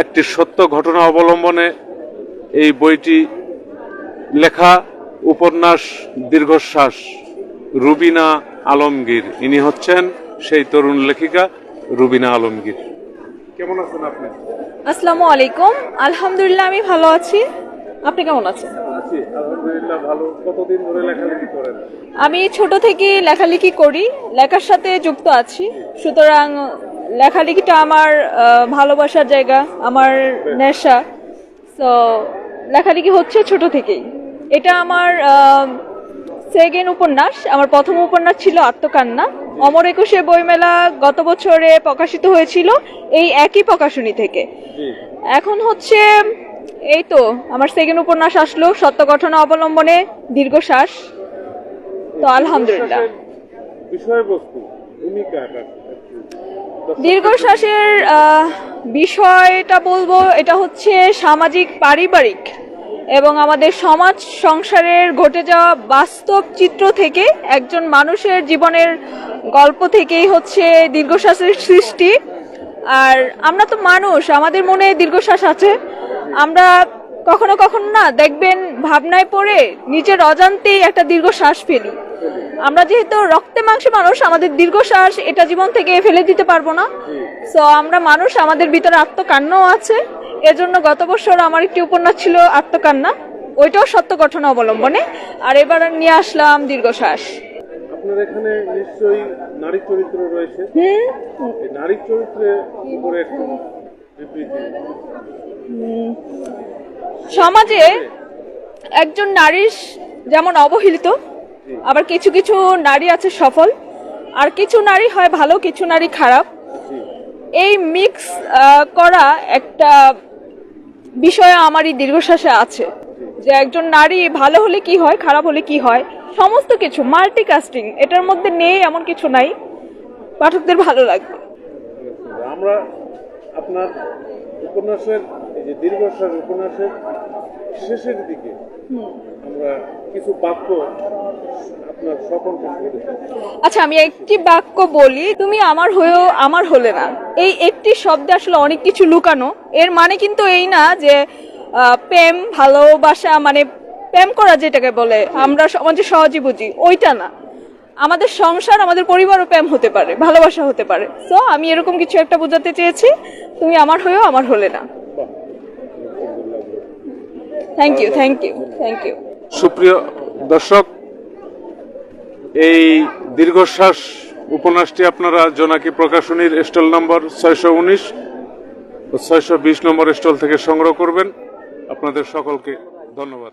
একটি সত্য ঘটনা অবলম্বনে এই বইটি লেখা উপন্যাস দীর্ঘশ্বাস রুবিনা আলমগীর। ইনি হচ্ছেন সেই তরুণ লেখিকা রুবিনা আলমগীর। কেমন আছেন আপনি? আসসালামু আলাইকুম। আলহামদুলিল্লাহ আমি ভালো আছি। আপনি কেমন আছেন? আলহামদুলিল্লাহ ভালো। কতদিন ধরে লেখালেখি করেন? আমি ছোট থেকে লেখালেখি করি লেখার সাথে যুক্ত আছি। সুতরাং লেখালেখিটা আমার ভালোবাসার জায়গা আমার নেশা। তো লেখালেখি হচ্ছে ছোট থেকেই। এটা আমার সেকেন্ড উপন্যাস। আমার প্রথম উপন্যাস ছিল আত্মকান্না। অমর একুশে বইমেলা গত বছরে প্রকাশিত হয়েছিল এই একই প্রকাশনী থেকে। এখন হচ্ছে এই তো আমার সেকেন্ড উপন্যাস আসলো সত্য ঘটনা অবলম্বনে দীর্ঘশ্বাস। তো আলহামদুলিল্লাহ। বিষয়বস্তু ভূমিকা দীর্ঘশ্বাসের বিষয়টা বলব, এটা হচ্ছে সামাজিক পারিবারিক এবং আমাদের সমাজ সংসারের ঘটে যাওয়া বাস্তব চিত্র থেকে একজন মানুষের জীবনের গল্প থেকেই হচ্ছে দীর্ঘশ্বাসের সৃষ্টি। আর আমরা তো মানুষ, আমাদের মনে দীর্ঘশ্বাস আছে। আমরা কখনো কখনো না দেখবেন ভাবনায় পড়ে নিজের অজান্তেই একটা দীর্ঘশ্বাস ফেলি। আমরা যেহেতু রক্তে মাংসে মানুষ আমাদের দীর্ঘশ্বাস এটা জীবন থেকে ফেলে দিতে পারব না। সো আমরা মানুষ আমাদের ভিতরে আত্মকান্নাও আছে। এজন্য গত বছর আমার একটি উপন্যাস ছিল আত্মকান্না। ওইটাও সত্য ঘটনা অবলম্বনে। আর এবার নিয়ে আসলাম দীর্ঘশ্বাস। আপনার এখানে নিশ্চয়ই নারী চরিত্র রয়েছে। হুম? নারী চরিত্রের উপরে একটু সমাজে একজন নারীর যেমন অবহেলিত আবার কিছু কিছু নারী আছে সফল, আর কিছু নারী হয় ভালো, কিছু নারী খারাপ। এই মিক্স করা একটা বিষয় আমার এই দীর্ঘশ্বাসে আছে, যে একজন নারী ভালো হলে কি হয়, খারাপ হলে কি হয়, সমস্ত কিছু মাল্টিকাস্টিং এটার মধ্যে নেই এমন কিছু নাই, পাঠকদের ভালো লাগবে। আমরা আপনার উপন্যাসের, এই যে দীর্ঘশ্বাস উপন্যাসের শেষের দিকে আমরা কিছু বাক্য আচ্ছা আমি একটি বাক্য বলি, তুমি আমার হয়েও আমার হলে না। এই একটি শব্দে আসলে অনেক কিছু লুকানো। এর মানে কিন্তু এই না যে প্রেম, ভালোবাসা মানে প্রেম করা যেটাকে বলে, আমরা সমাজে সহজে বুঝি, ওইটা না। আমাদের সংসার, আমাদের পরিবারও প্রেম হতে পারে, ভালোবাসা হতে পারে। তো আমি এরকম কিছু একটা বোঝাতে চেয়েছি, তুমি আমার হয়েও আমার হলে না। Thank you thank you thank you সুপ্রিয় দর্শক, এই দীর্ঘশ্বাস উপন্যাসটি আপনারা জোনাকি প্রকাশনীর স্টল নম্বর ছয়শো উনিশ ও ছয়শো বিশ নম্বর স্টল থেকে সংগ্রহ করবেন। আপনাদের সকলকে ধন্যবাদ।